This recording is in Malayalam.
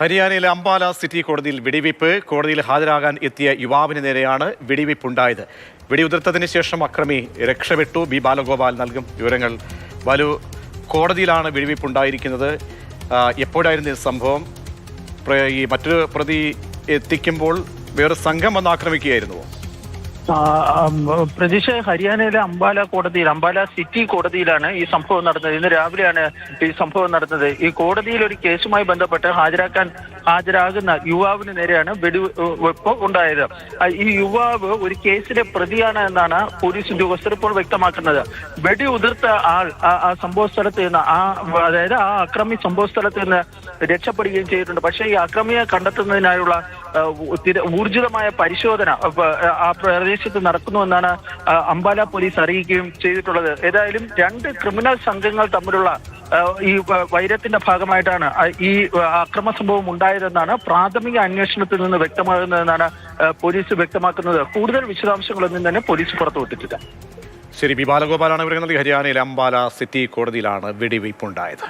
ഹരിയാനയിലെ അംബാല സിറ്റി കോടതിയിൽ വെടിവയ്പ് കോടതിയിൽ ഹാജരാകാൻ എത്തിയ യുവാവിന് നേരെയാണ് വെടിവയ്പുണ്ടായത്. വെടിയുതിർത്തതിന് ശേഷം അക്രമി രക്ഷപ്പെട്ടു. ബി ബാലഗോപാൽ നൽകും വിവരങ്ങൾ. ബാലു കോടതിയിലാണ് വെടിവയ്പ് ഉണ്ടായിരിക്കുന്നത് എപ്പോഴായിരുന്നു ഈ സംഭവം? ഈ മറ്റൊരു പ്രതി എത്തിക്കുമ്പോൾ വേറെ സംഘം വന്ന് ആക്രമിക്കുകയായിരുന്നുവോ പ്രതീക്ഷ ഹരിയാനയിലെ അംബാല കോടതിയിൽ അംബാല സിറ്റി കോടതിയിലാണ് ഈ സംഭവം നടന്നത്. ഇന്ന് രാവിലെയാണ് ഈ സംഭവം നടന്നത്. ഈ കോടതിയിൽ ഒരു കേസുമായി ബന്ധപ്പെട്ട് ഹാജരാക്കാൻ ഹാജരാകുന്ന യുവാവിന് നേരെയാണ് വെടിവെപ്പ് ഉണ്ടായത്. ഈ യുവാവ് ഒരു കേസിലെ പ്രതിയാണ് എന്നാണ് പോലീസ് ഉദ്യോഗസ്ഥർ ഇപ്പോൾ വ്യക്തമാക്കുന്നത്. വെടി ഉതിർത്ത ആൾ ആ സംഭവ സ്ഥലത്ത് നിന്ന് ആ അതായത് ആ അക്രമി സംഭവ സ്ഥലത്ത് നിന്ന് രക്ഷപ്പെടുകയും ചെയ്തിട്ടുണ്ട്. പക്ഷേ ഈ അക്രമിയെ കണ്ടെത്തുന്നതിനായുള്ള ഊർജിതമായ പരിശോധന ആ പ്രദേശത്ത് നടക്കുന്നുവെന്നാണ് അംബാല പോലീസ് അറിയിക്കുകയും ചെയ്തിട്ടുള്ളത്. ഏതായാലും രണ്ട് ക്രിമിനൽ സംഘങ്ങൾ തമ്മിലുള്ള ഈ വൈരത്തിന്റെ ഭാഗമായിട്ടാണ് ഈ അക്രമ സംഭവം ഉണ്ടായതെന്നാണ് പ്രാഥമിക അന്വേഷണത്തിൽ നിന്ന് വ്യക്തമാകുന്നതെന്നാണ് പോലീസ് വ്യക്തമാക്കുന്നത്. കൂടുതൽ വിശദാംശങ്ങളൊന്നും തന്നെ പോലീസ് പുറത്തുവിട്ടിട്ടില്ല ശരി ബി ബാലഗോപാലാണ് ഇവർ നൽകി. ഹരിയാനയിലെ അംബാല സിറ്റി കോടതിയിലാണ് വെടിവയ്പുണ്ടായത്.